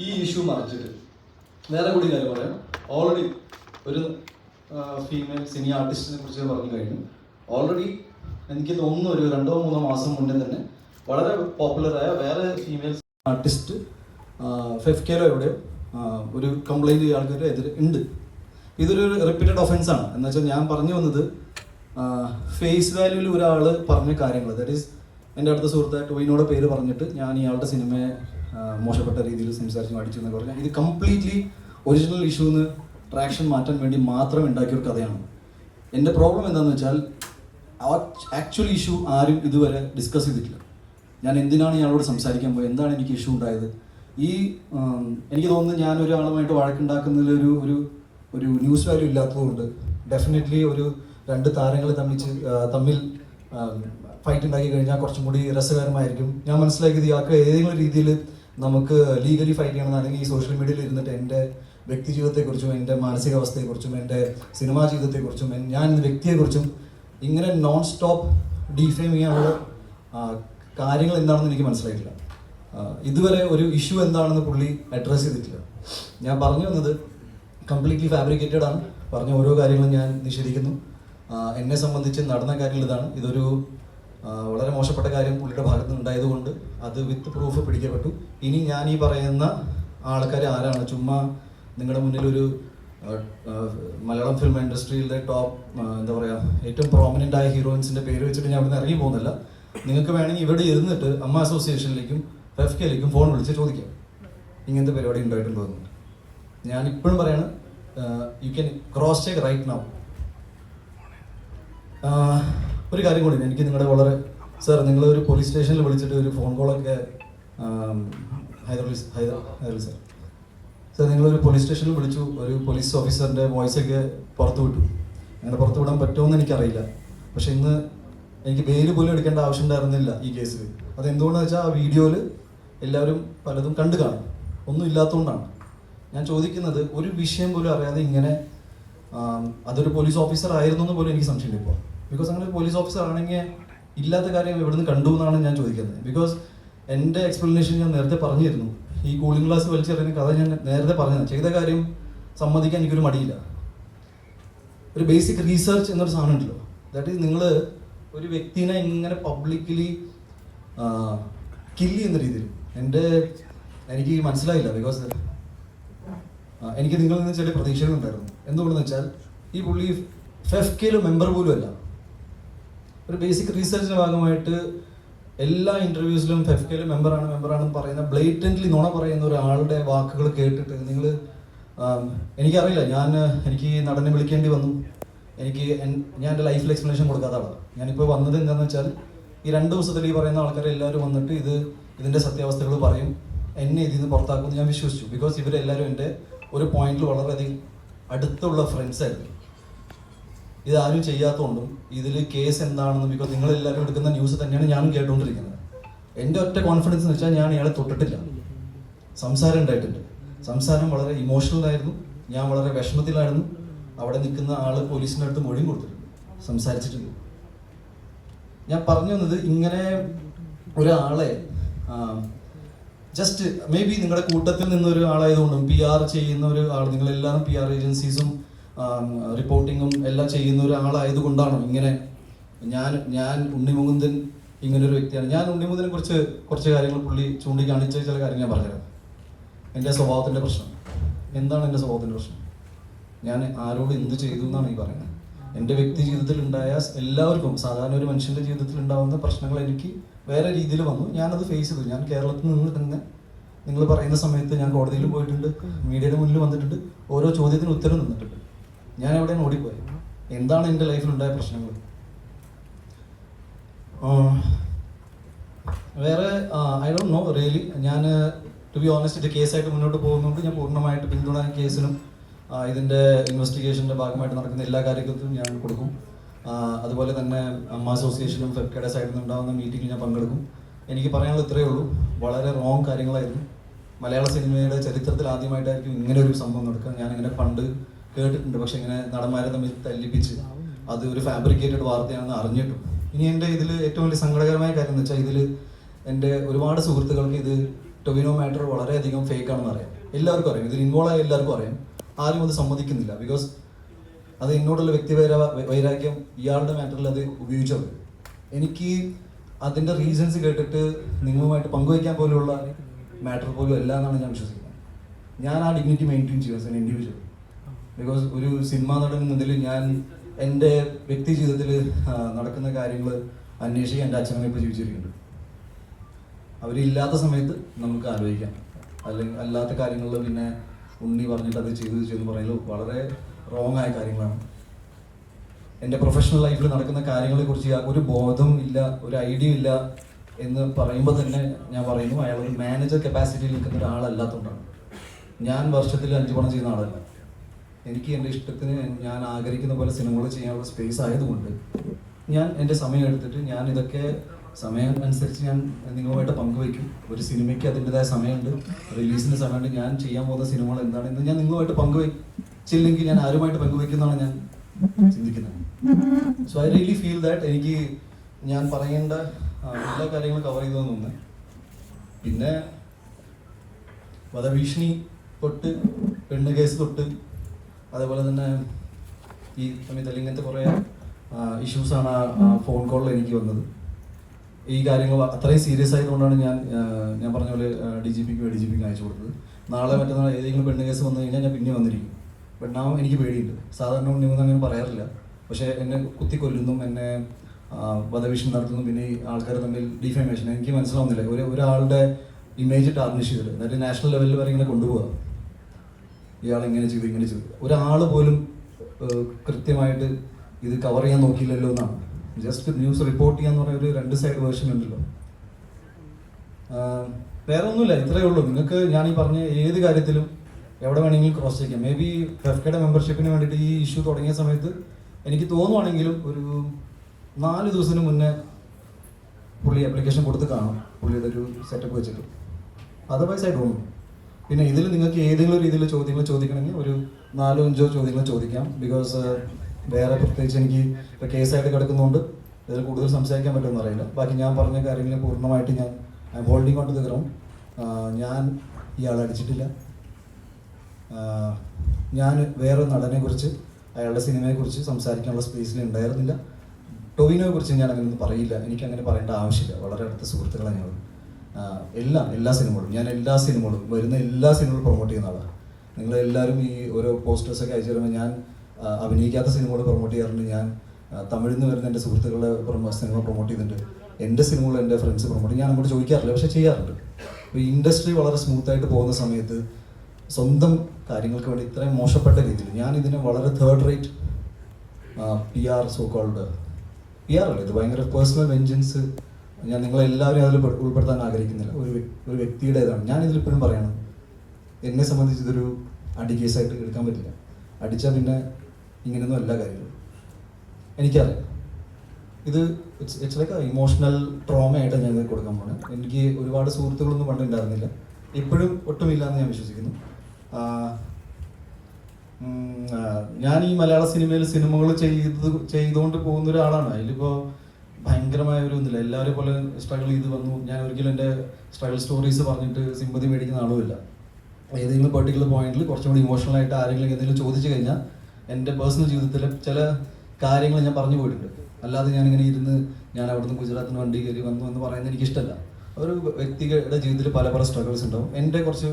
ഈ ഇഷ്യൂ മറിച്ചിട്ട്. വേറെ കൂടി കാര്യം പറയാം. ഓൾറെഡി ഒരു ഫീമെയിൽ സിനി ആർട്ടിസ്റ്റിനെ കുറിച്ച് പറഞ്ഞു കഴിഞ്ഞു. ഓൾറെഡി എനിക്ക് തോന്നുന്നു ഒരു രണ്ടോ മൂന്നോ മാസം മുന്നേ തന്നെ വളരെ പോപ്പുലറായ വേറെ ഫീമെയിൽ ആർട്ടിസ്റ്റ് ഫെഫ്കേലോ ആ, ഒരു കംപ്ലൈന്റ് ആൾക്കാരുടെ എതിരെ ഉണ്ട്. ഇതൊരു റിപ്പീറ്റഡ് ഒഫൻസ് ആണ്. എന്ന് വെച്ചാൽ ഞാൻ പറഞ്ഞു വന്നത് ഫേസ് വാല്യൂവിൽ ഒരാൾ പറഞ്ഞ കാര്യങ്ങൾ ദാറ്റ് ഈസ് എന്റെ അടുത്ത സുഹൃത്തായ ടോയിനോട് പേര് പറഞ്ഞിട്ട് ഞാൻ ഇയാളുടെ സിനിമയെ മോശപ്പെട്ട രീതിയിൽ സംസാരിച്ച് അടിച്ചു എന്നൊക്കെ പറഞ്ഞാൽ ഇത് കംപ്ലീറ്റ്ലി ഒറിജിനൽ ഇഷ്യൂന്ന് ട്രാക്ഷൻ മാറ്റാൻ വേണ്ടി മാത്രം ഉണ്ടാക്കിയ ഒരു കഥയാണ്. എന്റെ പ്രോബ്ലം എന്താണെന്ന് വെച്ചാൽ ആക്ച്വൽ ഇഷ്യൂ ആരും ഇതുവരെ ഡിസ്കസ് ചെയ്തിട്ടില്ല. ഞാൻ എന്തിനാണ് ഇയാളോട് സംസാരിക്കാൻ പോയത്? എന്താണ് എനിക്ക് ഇഷ്യൂ ഉണ്ടായത്? ഈ എനിക്ക് തോന്നുന്നു ഞാൻ ഒരാളുമായിട്ട് വഴക്കുണ്ടാക്കുന്നതിൽ ഒരു ഒരു ഒരു ന്യൂസ് വാല്യൂ ഇല്ലാത്തതുകൊണ്ട് ഡെഫിനറ്റ്ലി ഒരു രണ്ട് താരങ്ങൾ തമ്മിൽ തമ്മിൽ ഫൈറ്റ് ഉണ്ടാക്കി കഴിഞ്ഞാൽ കുറച്ചും കൂടി രസകരമായിരിക്കും. ഞാൻ മനസ്സിലാക്കിയത് ഇയാൾക്ക് ഏതെങ്കിലും രീതിയിൽ നമുക്ക് ലീഗലി ഫൈറ്റ് ചെയ്യണമെന്നാണെങ്കിൽ ഈ സോഷ്യൽ മീഡിയയിൽ ഇരുന്നിട്ട് എന്റെ വ്യക്തി ജീവിതത്തെക്കുറിച്ചും എന്റെ മാനസികാവസ്ഥയെക്കുറിച്ചും എന്റെ സിനിമാ ജീവിതത്തെക്കുറിച്ചും ഞാൻ എന്ന വ്യക്തിയെക്കുറിച്ചും ഇങ്ങനെ നോൺ സ്റ്റോപ്പ് ഡീഫെയിം ചെയ്യാനുള്ള കാര്യങ്ങൾ എന്താണെന്ന് എനിക്ക് മനസ്സിലായിട്ടില്ല. ഇതുവരെ ഒരു ഇഷ്യൂ എന്താണെന്ന് പുള്ളി അഡ്രസ്സ് ചെയ്തിട്ടില്ല. ഞാൻ പറഞ്ഞു വന്നത് കംപ്ലീറ്റ്ലി ഫാബ്രിക്കേറ്റഡ് ആണ്. പറഞ്ഞ ഓരോ കാര്യങ്ങളും ഞാൻ നിഷേധിക്കുന്നു. എന്നെ സംബന്ധിച്ച് നടന്ന കാര്യങ്ങൾ ഇതാണ്. ഇതൊരു വളരെ മോശപ്പെട്ട കാര്യം പുള്ളിയുടെ ഭാഗത്ത് ഉണ്ടായതുകൊണ്ട് അത് വിത്ത് പ്രൂഫ് പിടിക്കപ്പെട്ടു. ഇനി ഞാൻ ഈ പറയുന്ന ആൾക്കാർ ആരാണ്? ചുമ്മാ നിങ്ങളുടെ മുന്നിൽ ഒരു മലയാളം ഫിലിം ഇൻഡസ്ട്രിയിലെ ടോപ്പ് എന്താ പറയുക ഏറ്റവും പ്രോമിനന്റ് ആയ ഹീറോയിൻസിന്റെ പേര് വെച്ചിട്ട് ഞാൻ അവിടെ ഇറങ്ങി പോകുന്നില്ല നിങ്ങൾക്ക് വേണമെങ്കിൽ ഇവിടെ ഇരുന്നിട്ട് അമ്മ അസോസിയേഷനിലേക്കും എഫ് കെയിലേക്കും ഫോൺ വിളിച്ച് ചോദിക്കാം. ഇങ്ങനത്തെ പരിപാടി ഉണ്ടായിട്ടുണ്ടോ എന്ന്. ഞാൻ ഇപ്പോഴും പറയാണ് you can cross check right now ഒരു കാര്യം കൂടി എനിക്ക് നിങ്ങളുടെ വളരെ സാർ നിങ്ങൾ ഒരു പോലീസ് സ്റ്റേഷനിൽ വിളിച്ചിട്ട് ഒരു ഫോൺ കോളൊക്കെ ഹൈദരാബാദ് ഹൈദരലി സാർ. സാർ നിങ്ങളൊരു പോലീസ് സ്റ്റേഷനിൽ വിളിച്ചു ഒരു പോലീസ് ഓഫീസറിന്റെ വോയിസ് ഒക്കെ പുറത്തു വിട്ടു. അങ്ങനെ പുറത്തു വിടാൻ പറ്റുമെന്ന് എനിക്കറിയില്ല. പക്ഷെ ഇന്ന് എനിക്ക് ബെയിൽ പോലും എടുക്കേണ്ട ആവശ്യം ഉണ്ടായിരുന്നില്ല ഈ കേസിൽ അതെന്തുകൊണ്ടെന്ന് വെച്ചാൽ ആ വീഡിയോയിൽ എല്ലാവരും പലതും കണ്ടു കാണും. ഒന്നും ഇല്ലാത്തതുകൊണ്ടാണ് ഞാൻ ചോദിക്കുന്നത് ഒരു വിഷയം പോലും അറിയാതെ ഇങ്ങനെ അതൊരു പോലീസ് ഓഫീസർ ആയിരുന്നു എന്ന് പോലും എനിക്ക് സംശയമില്ല ഇപ്പോൾ. ബിക്കോസ് അങ്ങനെ പോലീസ് ഓഫീസർ ആണെങ്കിൽ ഇല്ലാത്ത കാര്യം നിന്ന് കണ്ടു എന്നാണ് ഞാൻ ചോദിക്കുന്നത്. ബിക്കോസ് എന്റെ എക്സ്പ്ലനേഷൻ ഞാൻ നേരത്തെ പറഞ്ഞിരുന്നു. ഈ കൂളിംഗ് ഗ്ലാസ് വലിച്ചെറിയുന്ന കഥ ഞാൻ നേരത്തെ പറഞ്ഞത് ചെയ്ത കാര്യം സമ്മതിക്കാൻ എനിക്കൊരു മടിയില്ല. ഒരു ബേസിക് റീസെർച്ച് എന്നൊരു സാധനം ഉണ്ടല്ലോ. ദാറ്റ് ഈസ് നിങ്ങൾ ഒരു വ്യക്തിനെ ഇങ്ങനെ പബ്ലിക്കലി കില്ല് ചെയ്യുന്ന രീതിയിൽ. എന്റെ എനിക്ക് മനസ്സിലായില്ല. ബിക്കോസ് എനിക്ക് നിങ്ങളിൽ നിന്ന് ചില പ്രതീക്ഷകളുണ്ടായിരുന്നു. എന്തുകൊണ്ടെന്ന് വെച്ചാൽ ഈ പുള്ളി ഫെഫ് കെയിലും മെമ്പർ പോലും അല്ല ഒരു ബേസിക് റീസെർച്ചിന്റെ ഭാഗമായിട്ട് എല്ലാ ഇന്റർവ്യൂസിലും ഫെഫ് കെയിൽ മെമ്പറാണ് മെമ്പറാണെന്ന് പറയുന്ന ബ്ലേറ്റന്റ്ലി നുണ പറയുന്ന ഒരാളുടെ വാക്കുകൾ കേട്ടിട്ട് നിങ്ങൾ എനിക്കറിയില്ല ഞാൻ എനിക്ക് നടനെ വിളിക്കേണ്ടി വന്നു. എനിക്ക് ഞാൻ എന്റെ ലൈഫിൽ എക്സ്പ്ലനേഷൻ കൊടുക്കാത്ത ആളാണ് ഞാനിപ്പോൾ വന്നത് എന്താണെന്ന് വെച്ചാൽ ഈ രണ്ട് ദിവസത്തിൽ ഈ പറയുന്ന ആൾക്കാരെ എല്ലാവരും വന്നിട്ട് ഇത് ഇതിന്റെ സത്യാവസ്ഥകൾ പറയും. എന്നെ ഇതിൽ നിന്ന് പുറത്താക്കുമെന്ന് ഞാൻ വിശ്വസിച്ചു. ബിക്കോസ് ഇവരെല്ലാവരും എന്റെ ഒരു പോയിന്റിൽ വളരെയധികം അടുത്തുള്ള ഫ്രണ്ട്സ് ആയിരുന്നു ഇതാരും ചെയ്യാത്തതുകൊണ്ടും ഇതിൽ കേസ് എന്താണെന്നും ബിക്കോസ് നിങ്ങൾ എല്ലാവരും എടുക്കുന്ന ന്യൂസ് തന്നെയാണ് ഞാനും കേട്ടുകൊണ്ടിരിക്കുന്നത് എന്റെ ഒറ്റ കോൺഫിഡൻസ് എന്ന് വെച്ചാൽ ഞാൻ ഇയാളെ തൊട്ടിട്ടില്ല. സംസാരം ഉണ്ടായിട്ടുണ്ട്. സംസാരം വളരെ ഇമോഷണൽ ആയിരുന്നു. ഞാൻ വളരെ വിഷമത്തിലായിരുന്നു. അവിടെ നിൽക്കുന്ന ആൾ പോലീസിന്റെ അടുത്ത് മൊഴിയും കൊടുത്തിട്ടുണ്ട്. സംസാരിച്ചിട്ടുണ്ട്. ഞാൻ പറഞ്ഞു വന്നത് ഇങ്ങനെ ഒരാളെ ജസ്റ്റ് മേ ബി നിങ്ങളുടെ കൂട്ടത്തിൽ നിന്ന് ഒരു ആളായതുകൊണ്ടും പി ആർ ചെയ്യുന്ന ഒരു ആൾ നിങ്ങളെല്ലാവരും പി ആർ ഏജൻസീസും റിപ്പോർട്ടിങ്ങും എല്ലാം ചെയ്യുന്ന ഒരാളായത് കൊണ്ടാണോ ഇങ്ങനെ ഞാൻ ഞാൻ ഉണ്ണിമുകുന്ദൻ ഇങ്ങനെ ഒരു വ്യക്തിയാണ്. ഞാൻ ഉണ്ണിമുകുന്ദനെ കുറിച്ച് കുറച്ച് കാര്യങ്ങൾ പുള്ളി ചൂണ്ടിക്കാണിച്ച ചില കാര്യങ്ങൾ ഞാൻ പറഞ്ഞുതരാം. എന്റെ സ്വഭാവത്തിന്റെ പ്രശ്നം. എന്താണ് എന്റെ സ്വഭാവത്തിന്റെ പ്രശ്നം? ഞാൻ ആരോട് എന്ത് ചെയ്തു എന്നാണ് ഈ പറയുന്നത്. എന്റെ വ്യക്തി ജീവിതത്തിൽ ഉണ്ടായ എല്ലാവർക്കും സാധാരണ ഒരു മനുഷ്യന്റെ ജീവിതത്തിൽ ഉണ്ടാകുന്ന പ്രശ്നങ്ങൾ എനിക്ക് വേറെ രീതിയിൽ വന്നു. ഞാനത് ഫേസ് ചെയ്തു. ഞാൻ കേരളത്തിൽ നിന്ന് തന്നെ നിങ്ങൾ പറയുന്ന സമയത്ത് ഞാൻ കോടതിയിൽ പോയിട്ടുണ്ട് മീഡിയയുടെ മുന്നിൽ വന്നിട്ടുണ്ട് ഓരോ ചോദ്യത്തിന് ഉത്തരം നിന്നിട്ടുണ്ട് ഞാൻ എവിടെയാണ് ഓടിപ്പോയത് എന്താണ് എന്റെ ലൈഫിൽ ഉണ്ടായ പ്രശ്നങ്ങൾ വേറെ ഐ ഡോണ്ട് നോ റിയലി ഞാൻ ടു ബി ഓണസ്റ്റ് ഇത് കേസായിട്ട് മുന്നോട്ട് പോകുന്നുണ്ട് ഞാൻ പൂർണമായിട്ട് പിന്തുണ കേസിനും ഇതിന്റെ ഇൻവെസ്റ്റിഗേഷന്റെ ഭാഗമായിട്ട് നടക്കുന്ന എല്ലാ കാര്യങ്ങൾക്കും ഞാൻ കൊടുക്കും. അതുപോലെ തന്നെ അമ്മ അസോസിയേഷനും ഫ്ലിപ്കാർട്ട് സൈഡിൽ നിന്ന് ഉണ്ടാകുന്ന മീറ്റിംഗിൽ ഞാൻ പങ്കെടുക്കും. എനിക്ക് പറയാനുള്ള ഇത്രയേ ഉള്ളൂ. വളരെ റോങ് കാര്യങ്ങളായിരുന്നു. മലയാള സിനിമയുടെ ചരിത്രത്തിൽ ആദ്യമായിട്ടായിരിക്കും ഇങ്ങനെ ഒരു സംഭവം നടക്കുക. ഞാനിങ്ങനെ പണ്ട് കേട്ടിട്ടുണ്ട്. പക്ഷെ ഇങ്ങനെ നടന്മാരെ തമ്മിൽ തല്ലിപ്പിച്ച് അത് ഒരു ഫാബ്രിക്കേറ്റഡ് വാർത്തയാണെന്ന് അറിഞ്ഞിട്ടും. ഇനി എന്റെ ഇതിൽ ഏറ്റവും വലിയ സങ്കടകരമായ കാര്യം എന്ന് വെച്ചാൽ ഇതിൽ എന്റെ ഒരുപാട് സുഹൃത്തുക്കൾക്ക് ഇത് ടൊവിനോ മാറ്റർ വളരെയധികം ഫേക്ക് ആണെന്ന് അറിയാം. എല്ലാവർക്കും അറിയാം. ഇതിൽ ഇൻവോൾവ് ആയ എല്ലാവർക്കും അറിയാം. ആരും അത് സമ്മതിക്കുന്നില്ല. ബിക്കോസ് അത് എന്നോടുള്ള വ്യക്തിപര വൈരാഗ്യം ഇയാളുടെ മാറ്ററിൽ അത് ഉപയോഗിച്ചത് എനിക്ക് അതിന്റെ റീസൺസ് കേട്ടിട്ട് നിങ്ങളുമായിട്ട് പങ്കുവയ്ക്കാൻ പോലുള്ള മാറ്റർ പോലും അല്ല എന്നാണ് ഞാൻ വിശ്വസിക്കുന്നത്. ഞാൻ ആ ഡിഗ്നിറ്റി മെയിന്റെയിൻ ചെയ്യുക ഇൻഡിവിജ്വൽ ബിക്കോസ് ഒരു സിനിമാ നടൻ എന്നതിൽ ഞാൻ എന്റെ വ്യക്തി ജീവിതത്തിൽ നടക്കുന്ന കാര്യങ്ങൾ അന്വേഷിക്കാൻ എന്റെ അച്ഛനമ്മ ഇപ്പോൾ ജീവിച്ചിരിക്കുന്നുണ്ട്. അവരില്ലാത്ത സമയത്ത് നമുക്ക് ആലോചിക്കാം. അല്ലെങ്കിൽ അല്ലാത്ത കാര്യങ്ങളിൽ പിന്നെ ഉണ്ണി പറഞ്ഞിട്ട് അത് ചെയ്തു ചെയ്തെന്ന് പറയുന്നത് വളരെ റോങ് ആയ കാര്യങ്ങളാണ്. എന്റെ പ്രൊഫഷണൽ ലൈഫിൽ നടക്കുന്ന കാര്യങ്ങളെക്കുറിച്ച് ഒരു ബോധം ഇല്ല ഒരു ഐഡിയ ഇല്ല എന്ന് പറയുമ്പോൾ തന്നെ ഞാൻ പറയുന്നു അയാൾ ഒരു മാനേജർ കപ്പാസിറ്റിയിൽ നിൽക്കുന്ന ഒരാളല്ലാത്തതുകൊണ്ടാണ്. ഞാൻ വർഷത്തിൽ അഞ്ച് പണം ചെയ്യുന്ന ആളല്ല. എനിക്ക് എന്റെ ഇഷ്ടത്തിന് ഞാൻ ആഗ്രഹിക്കുന്ന പോലെ സിനിമകൾ ചെയ്യാനുള്ള സ്പേസ് ആയതുകൊണ്ട് ഞാൻ എന്റെ സമയം എടുത്തിട്ട് ഞാൻ ഇതൊക്കെ സമയം അനുസരിച്ച് ഞാൻ നിങ്ങളുമായിട്ട് പങ്കുവയ്ക്കും. ഒരു സിനിമയ്ക്ക് അതിന്റെതായ സമയമുണ്ട്. റിലീസിന്റെ സമയമുണ്ട്. ഞാൻ ചെയ്യാൻ പോകുന്ന സിനിമകൾ എന്താണെന്ന് ഞാൻ നിങ്ങളുമായിട്ട് പങ്കുവയ്ച്ചില്ലെങ്കിൽ ഞാൻ ആരുമായിട്ട് പങ്കുവയ്ക്കുന്നതാണ് ഞാൻ ചിന്തിക്കുന്നത്. So I really feel that എനിക്ക് ഞാൻ പറയേണ്ട എല്ലാ കാര്യങ്ങളും കവർ ചെയ്തു തോന്നുന്നു. പിന്നെ വധഭീഷണി തൊട്ട് പെണ്ണ് കേസ് തൊട്ട് അതേപോലെ തന്നെ ഈ സമയത്ത് ഇങ്ങനത്തെ കുറേ ഇഷ്യൂസാണ് ആ ഫോൺ കോളിൽ എനിക്ക് വന്നത്. ഈ കാര്യങ്ങൾ അത്രയും സീരിയസ് ആയതുകൊണ്ടാണ് ഞാൻ ഞാൻ പറഞ്ഞ പോലെ ഡി ജി പിക്ക് ഡി ജി പിക്ക് അയച്ചു കൊടുത്തത്. നാളെ മറ്റന്നാൾ ഏതെങ്കിലും പെണ്ണ് കേസ് വന്നു കഴിഞ്ഞാൽ ഞാൻ പിന്നെ വന്നിരിക്കും. പെണ്ണാവും എനിക്ക് പേടിയുണ്ട്. സാധാരണ ഒന്നും അങ്ങനെ പറയാറില്ല. പക്ഷേ എന്നെ കുത്തി കൊല്ലുന്നു എന്നെ വധഭീഷണി നടത്തുന്നു പിന്നെ ഈ ആൾക്കാർ തമ്മിൽ ഡിഫേമേഷൻ എനിക്ക് മനസ്സിലാവുന്നില്ല. ഒരു ഒരാളുടെ ഇമേജ് ടാർണിഷ് ചെയ്തിട്ട് എന്നിട്ട് നാഷണൽ ലെവലിൽ വരെ ഇങ്ങനെ കൊണ്ടുപോകാം ഇയാൾ ഇങ്ങനെ ചെയ്തു ഇങ്ങനെ ചെയ്തു. ഒരാൾ പോലും കൃത്യമായിട്ട് ഇത് കവർ ചെയ്യാൻ നോക്കിയില്ലല്ലോ എന്നാണ്. ജസ്റ്റ് ന്യൂസ് റിപ്പോർട്ട് ചെയ്യാന്ന് പറഞ്ഞ ഒരു രണ്ട് സൈഡ് വേർഷൻ ഉണ്ടല്ലോ. വേറെ ഒന്നുമില്ല ഇത്രയേ ഉള്ളൂ. നിങ്ങൾക്ക് ഞാൻ ഈ പറഞ്ഞ ഏത് കാര്യത്തിലും എവിടെ വേണമെങ്കിലും ക്രോസ് ചെയ്യാം. മേ ബി ഫെഫ്കയുടെ മെമ്പർഷിപ്പിന് വേണ്ടിയിട്ട് ഈ ഇഷ്യൂ തുടങ്ങിയ സമയത്ത് എനിക്ക് തോന്നുവാണെങ്കിലും ഒരു നാല് ദിവസത്തിന് മുന്നേ പുള്ളി ആപ്ലിക്കേഷൻ കൊടുത്ത് കാണും. പുള്ളിയുടെ ഒരു സെറ്റപ്പ് വെച്ചിട്ട്. അതർവൈസ് ഐ ഡോണ്ട് പിന്നെ ഇതിൽ നിങ്ങൾക്ക് ഏതെങ്കിലും രീതിയിൽ ചോദ്യങ്ങൾ ചോദിക്കണമെങ്കിൽ ഒരു നാലോ അഞ്ചോ ചോദ്യങ്ങൾ ചോദിക്കാം. ബിക്കോസ് വേറെ പ്രത്യേകിച്ച് എനിക്ക് ഇപ്പോൾ കേസായിട്ട് കിടക്കുന്നതുകൊണ്ട് ഇതിൽ കൂടുതൽ സംസാരിക്കാൻ പറ്റുമെന്ന് അറിയില്ല. ബാക്കി ഞാൻ പറഞ്ഞ കാര്യങ്ങൾ പൂർണമായിട്ട് ഞാൻ I'm holding on to ground ഞാൻ ഇയാളെ അടിച്ചിട്ടില്ല. ഞാൻ വേറെ നടനെ കുറിച്ച് അയാളുടെ സിനിമയെ കുറിച്ച് സംസാരിക്കാനുള്ള സ്പേസിൽ ഉണ്ടായിരുന്നില്ല. ടൊവിനോയെ കുറിച്ച് ഞാൻ അങ്ങനെ ഒന്നും പറയില്ല. എനിക്ക് അങ്ങനെ പറയേണ്ട ആവശ്യമില്ല. വളരെ അടുത്ത സുഹൃത്തുക്കളാണ് ഞങ്ങൾ. എല്ലാം എല്ലാ സിനിമകളും ഞാൻ എല്ലാ സിനിമകളും വരുന്ന എല്ലാ സിനിമകളും പ്രൊമോട്ട് ചെയ്യുന്ന ആളാണ്. നിങ്ങളെല്ലാവരും ഈ ഓരോ പോസ്റ്റേഴ്സൊക്കെ അയച്ചു തരുമ്പോൾ ഞാൻ അഭിനയിക്കാത്ത സിനിമകൾ പ്രൊമോട്ട് ചെയ്യാറുണ്ട്. ഞാൻ തമിഴിൽ നിന്ന് വരുന്ന എന്റെ സുഹൃത്തുക്കളെ സിനിമ പ്രൊമോട്ട് ചെയ്തിട്ടുണ്ട് എന്റെ സിനിമകൾ എന്റെ ഫ്രണ്ട്സ് പ്രൊമോട്ട് ഞാൻ അങ്ങോട്ട് ചോദിക്കാറില്ല പക്ഷേ ചെയ്യാറുണ്ട്. അപ്പോൾ ഇൻഡസ്ട്രി വളരെ സ്മൂത്തായിട്ട് പോകുന്ന സമയത്ത് സ്വന്തം കാര്യങ്ങൾക്ക് വേണ്ടി ഇത്രയും മോശപ്പെട്ട രീതിയിൽ ഞാൻ ഇതിനെ വളരെ third rate P R so called P R അല്ല ഇത് ഭയങ്കര പേഴ്സണൽ വെഞ്ചൻസ് ഞാൻ നിങ്ങളെല്ലാവരും അതിൽ ഉൾപ്പെടുത്താൻ ആഗ്രഹിക്കുന്നില്ല. ഒരു ഒരു വ്യക്തിയുടേതാണ്. ഞാൻ ഇതിലിപ്പോഴും പറയണം എന്നെ സംബന്ധിച്ച് ഇതൊരു അടി കേസായിട്ട് എടുക്കാൻ പറ്റില്ല. അടിച്ചാൽ പിന്നെ ഇങ്ങനെയൊന്നും അല്ല കാര്യങ്ങൾ. എനിക്കറിയാം. ഇത് ഇറ്റ്സ് ലൈക്ക് ഇമോഷണൽ ട്രോമയായിട്ട് ഞാൻ ഇത് കൊടുക്കാൻ പോണേ എനിക്ക് ഒരുപാട് സുഹൃത്തുക്കളൊന്നും പണ്ടുണ്ടായിരുന്നില്ല ഇപ്പോഴും ഒട്ടുമില്ല എന്ന് ഞാൻ വിശ്വസിക്കുന്നു. ഞാൻ ഈ മലയാള സിനിമയിൽ സിനിമകൾ ചെയ്ത് ചെയ്തുകൊണ്ട് പോകുന്ന ഒരാളാണ്. അതിലിപ്പോൾ ഭയങ്കരമായ ഒരു ഒന്നുമില്ല എല്ലാവരെ പോലെ സ്ട്രഗിൾ ചെയ്ത് വന്നു. ഞാൻ ഒരിക്കലും എന്റെ സ്ട്രഗിൾ സ്റ്റോറീസ് പറഞ്ഞിട്ട് സിമ്പതി മേടിക്കുന്ന ആളുമില്ല. ഏതെങ്കിലും പെർട്ടിക്കുലർ പോയിന്റിൽ കുറച്ചും കൂടി ഇമോഷണൽ ആയിട്ട് ആരെങ്കിലും എന്തെങ്കിലും ചോദിച്ചു കഴിഞ്ഞാൽ എന്റെ പേഴ്സണൽ ജീവിതത്തിൽ ചില കാര്യങ്ങൾ ഞാൻ പറഞ്ഞു പോയിട്ടുണ്ട്. അല്ലാതെ ഞാൻ ഇങ്ങനെ ഇരുന്ന് ഞാൻ അവിടുന്ന് ഗുജറാത്തിന് വണ്ടി കയറി വന്നു എന്ന് പറയുന്നത് എനിക്കിഷ്ടമല്ല ഒരു വ്യക്തിയുടെ ജീവിതത്തിൽ പല പല സ്ട്രഗിൾസ് ഉണ്ടാവും. എന്റെ കുറച്ച്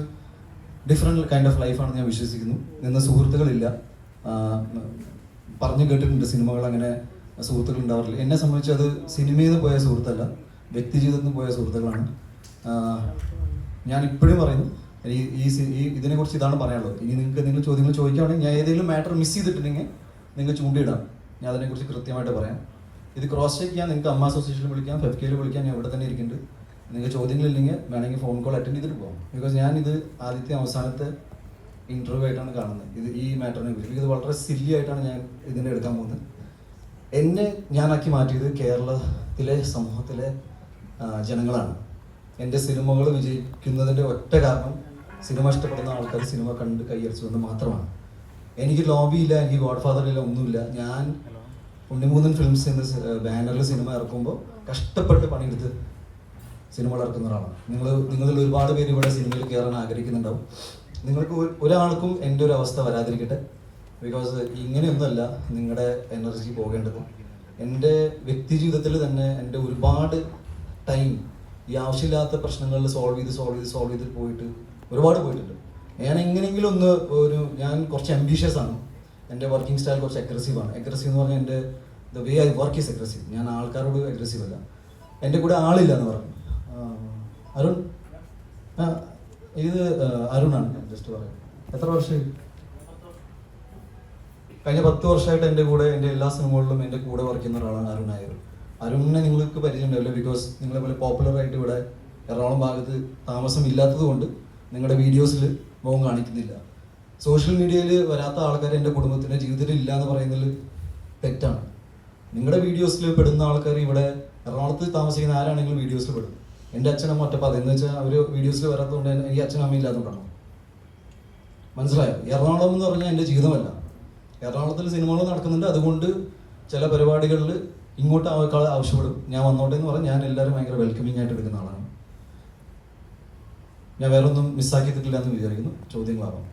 ഡിഫറെന്റ് കൈൻഡ് ഓഫ് ലൈഫാണെന്ന് ഞാൻ വിശ്വസിക്കുന്നു. നിന്ന് സുഹൃത്തുക്കളില്ല. പറഞ്ഞു കേട്ടിട്ടുണ്ട് സിനിമകൾ അങ്ങനെ സുഹൃത്തുക്കൾ ഉണ്ടാവാറില്ല. എന്നെ സംബന്ധിച്ച് അത് സിനിമയിൽ നിന്ന് പോയ സുഹൃത്തല്ല വ്യക്തി ജീവിതത്തിൽ നിന്ന് പോയ സുഹൃത്തുക്കളാണ്. ഞാൻ ഇപ്പോഴും പറയുന്നു ഈ ഈ ഇതിനെക്കുറിച്ച് ഇതാണ് പറയാനുള്ളത്. ഇനി നിങ്ങൾക്ക് എന്തെങ്കിലും ചോദ്യങ്ങൾ ചോദിക്കുകയാണെങ്കിൽ ഞാൻ ഏതെങ്കിലും മാറ്റർ മിസ് ചെയ്തിട്ടുണ്ടെങ്കിൽ നിങ്ങൾ ചൂണ്ടിയിടാം. ഞാൻ അതിനെക്കുറിച്ച് കൃത്യമായിട്ട് പറയാം. ഇത് ക്രോസ് ചെക്ക് ചെയ്യാൻ നിങ്ങൾക്ക് അമ്മ അസോസിയേഷനിൽ വിളിക്കാം ഫെഫ്കയിൽ വിളിക്കാം ഞാൻ ഇവിടെ തന്നെ ഇരിക്കുന്നുണ്ട്. നിങ്ങൾക്ക് ചോദ്യങ്ങളില്ലെങ്കിൽ വേണമെങ്കിൽ ഫോൺ കോൾ അറ്റൻഡ് ചെയ്തിട്ട് പോകാം. ബിക്കോസ് ഞാൻ ഇത് ആദ്യത്തെ അവസാനത്തെ ഇന്റർവ്യൂ ആയിട്ടാണ് കാണുന്നത്. ഇത് ഈ മാറ്ററിനെ കുറിച്ച്. ഇത് വളരെ സില്ലി ആയിട്ടാണ് ഞാൻ ഇതിനെ എടുക്കാൻ പോകുന്നത്. എന്നെ ഞാനാക്കി മാറ്റിയത് കേരളത്തിലെ സമൂഹത്തിലെ ജനങ്ങളാണ്. എന്റെ സിനിമകൾ വിജയിക്കുന്നതിന്റെ ഒറ്റ കാരണം സിനിമ ഇഷ്ടപ്പെടുന്ന ആൾക്കാർ സിനിമ കണ്ട് കൈയടിച്ചു എന്ന് മാത്രമാണ്. എനിക്ക് ലോബിയില്ല എനിക്ക് ഗോഡ് ഫാദർ ഇല്ല ഒന്നുമില്ല. ഞാൻ ഉണ്ണിമൂന്നൻ ഫിലിംസ് എന്ന ബാനറിൽ സിനിമ ഇറക്കുമ്പോൾ കഷ്ടപ്പെട്ട് പണിയെടുത്ത് സിനിമകൾ ഇറക്കുന്ന ഒരാളാണ്. നിങ്ങൾ നിങ്ങളിൽ ഒരുപാട് പേര് ഇവിടെ സിനിമയിൽ കയറാൻ ആഗ്രഹിക്കുന്നുണ്ടാവും. നിങ്ങൾക്ക് ഒരാൾക്കും എന്റെ ഒരു അവസ്ഥ വരാതിരിക്കട്ടെ. ബിക്കോസ് ഇങ്ങനെയൊന്നുമല്ല നിങ്ങളുടെ എനർജി പോകേണ്ടത്. എന്റെ വ്യക്തി ജീവിതത്തിൽ തന്നെ എന്റെ ഒരുപാട് ടൈം ഈ ആവശ്യമില്ലാത്ത പ്രശ്നങ്ങളിൽ സോൾവ് ചെയ്ത് സോൾവ് ചെയ്ത് സോൾവ് ചെയ്ത് പോയിട്ട് ഒരുപാട് പോയിട്ടുണ്ട്. ഞാൻ എങ്ങനെയെങ്കിലും ഒന്ന് ഒരു ഞാൻ കുറച്ച് അംബീഷ്യസ് ആണ്. എന്റെ വർക്കിംഗ് സ്റ്റൈൽ കുറച്ച് അഗ്രസീവ് ആണ്. അഗ്രസീവ് എന്ന് പറഞ്ഞാൽ എന്റെ the way I work is aggressive ഞാൻ ആൾക്കാരോട് അഗ്രസീവ് അല്ല. എന്റെ കൂടെ ആളില്ല എന്ന് പറഞ്ഞു. അരുൺ? ഇത് അരുണാണ്. ഞാൻ ജസ്റ്റ് പറയാം. എത്ര വർഷം കഴിഞ്ഞ പത്ത് വർഷമായിട്ട് എന്റെ കൂടെ എന്റെ എല്ലാ സിനിമകളിലും എന്റെ കൂടെ വർക്ക് ഒരാളാണ് അരുൺ നായർ. അരുണിനെ നിങ്ങൾക്ക് പരിചയമുണ്ടാവില്ല ബിക്കോസ് നിങ്ങളെ പോലെ പോപ്പുലർ ആയിട്ട് ഇവിടെ എറണാകുളം ഭാഗത്ത് താമസം ഇല്ലാത്തത് കൊണ്ട് നിങ്ങളുടെ വീഡിയോസിൽ മുഖം കാണിക്കുന്നില്ല. സോഷ്യൽ മീഡിയയിൽ വരാത്ത ആൾക്കാർ എന്റെ കുടുംബത്തിന്റെ ജീവിതത്തിൽ ഇല്ല എന്ന് പറയുന്നതിൽ തെറ്റാണ്. നിങ്ങളുടെ വീഡിയോസിൽ പെടുന്ന ആൾക്കാർ ഇവിടെ എറണാകുളത്ത് താമസിക്കുന്ന ആരാണെങ്കിലും വീഡിയോസിൽ പെടും. എന്റെ അച്ഛനും ഒറ്റപ്പാത എന്ന് വെച്ചാൽ അവർ വീഡിയോസിൽ വരാത്തതുകൊണ്ട് എനിക്ക് അച്ഛനും അമ്മയും ഇല്ലാത്തതുകൊണ്ടാണ്. മനസ്സിലായോ? എറണാകുളം എന്ന് പറഞ്ഞാൽ എന്റെ ജീവിതമല്ല. എറണാകുളത്തിൽ സിനിമകൾ നടക്കുന്നുണ്ട്. അതുകൊണ്ട് ചില പരിപാടികളിൽ ഇങ്ങോട്ട് ആൾക്കാൾ ആവശ്യപ്പെടും. ഞാൻ വന്നോട്ടെ എന്ന് പറഞ്ഞാൽ ഞാൻ എല്ലാവരും ഭയങ്കര വെൽക്കമിങ് ആയിട്ട് എടുക്കുന്ന ആളാണ്. ഞാൻ വേറെ ഒന്നും മിസ്സാക്കിയിട്ടില്ല എന്ന് വിചാരിക്കുന്നു. ചോദ്യങ്ങളാവാം.